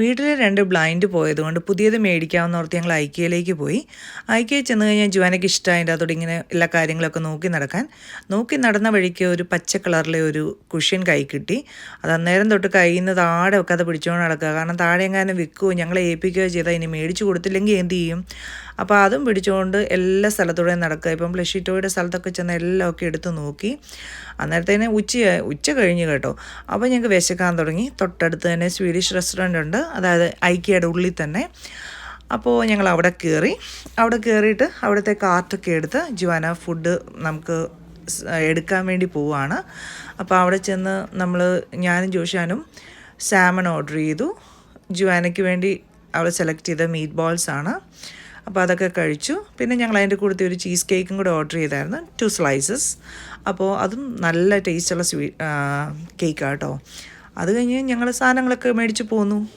വീട്ടിൽ രണ്ട് ബ്ലൈൻഡ് പോയതുകൊണ്ട് പുതിയത് മേടിക്കാമെന്ന് ഓർത്ത് ഞങ്ങൾ ഐക്യയിലേക്ക് പോയി. ഐക്യയിൽ ചെന്ന് കഴിഞ്ഞാൽ ജുവാനയ്ക്ക് ഇഷ്ടമായിട്ട് അതോടെ ഇങ്ങനെ എല്ലാ കാര്യങ്ങളൊക്കെ നോക്കി നടക്കാൻ. നോക്കി നടന്ന വഴിക്ക് ഒരു പച്ച കളറിലെ ഒരു കുഷ്യൻ കൈ കിട്ടി. അത് അന്നേരം തൊട്ട് കയ്യിൽ നിന്ന് താഴെ വെക്കാതെ പിടിച്ചുകൊണ്ട് നടക്കുക. കാരണം താഴെ എങ്ങാനും വിൽക്കുകയോ ഞങ്ങളെ ഏൽപ്പിക്കുകയോ ചെയ്താൽ ഇനി മേടിച്ചു കൊടുത്തില്ലെങ്കിൽ എന്ത് ചെയ്യും? അപ്പോൾ അതും പിടിച്ചുകൊണ്ട് എല്ലാ സ്ഥലത്തൂടെയും നടക്കുക. ഇപ്പം പ്ലഷിറ്റോയുടെ സ്ഥലത്തൊക്കെ ചെന്ന് എല്ലാം ഒക്കെ എടുത്ത് നോക്കി. അന്നേരത്തേന് ഉച്ച ഉച്ച കഴിഞ്ഞ് കേട്ടോ. അപ്പോൾ ഞങ്ങൾക്ക് വിശക്കാൻ തുടങ്ങി. തൊട്ടടുത്ത് തന്നെ സ്വീഡിഷ് റെസ്റ്റോറന്റ് ഉണ്ട്. അതായത് ഐക്യയുടെ ഉള്ളിൽ തന്നെ. അപ്പോൾ ഞങ്ങൾ അവിടെ കയറി അവിടെ കയറിയിട്ട് അവിടുത്തെ കാർട്ടൊക്കെ എടുത്ത് ജുവാന ഫുഡ് നമുക്ക് എടുക്കാൻ വേണ്ടി പോവുകയാണ് അപ്പോൾ അവിടെ ചെന്ന് നമ്മൾ ഞാനും ജോഷാനും സാമൺ ഓർഡർ ചെയ്തു. ജുവാനയ്ക്ക് വേണ്ടി അവൾ സെലക്ട് ചെയ്ത മീറ്റ് ബോൾസ് ആണ് അപ്പോൾ അതൊക്കെ കഴിച്ചു. പിന്നെ ഞങ്ങൾ അതിന്റെ കൂട്ടത്തിൽ ഒരു ചീസ് കേക്കും കൂടെ ഓർഡർ ചെയ്തായിരുന്നു. ടു സ്ലൈസസ് അപ്പോൾ അതും നല്ല ടേസ്റ്റുള്ള സ്വീ കേക്കാട്ടോ അത് കഴിഞ്ഞ് ഞങ്ങൾ സാധനങ്ങളൊക്കെ മേടിച്ച് പോന്നു.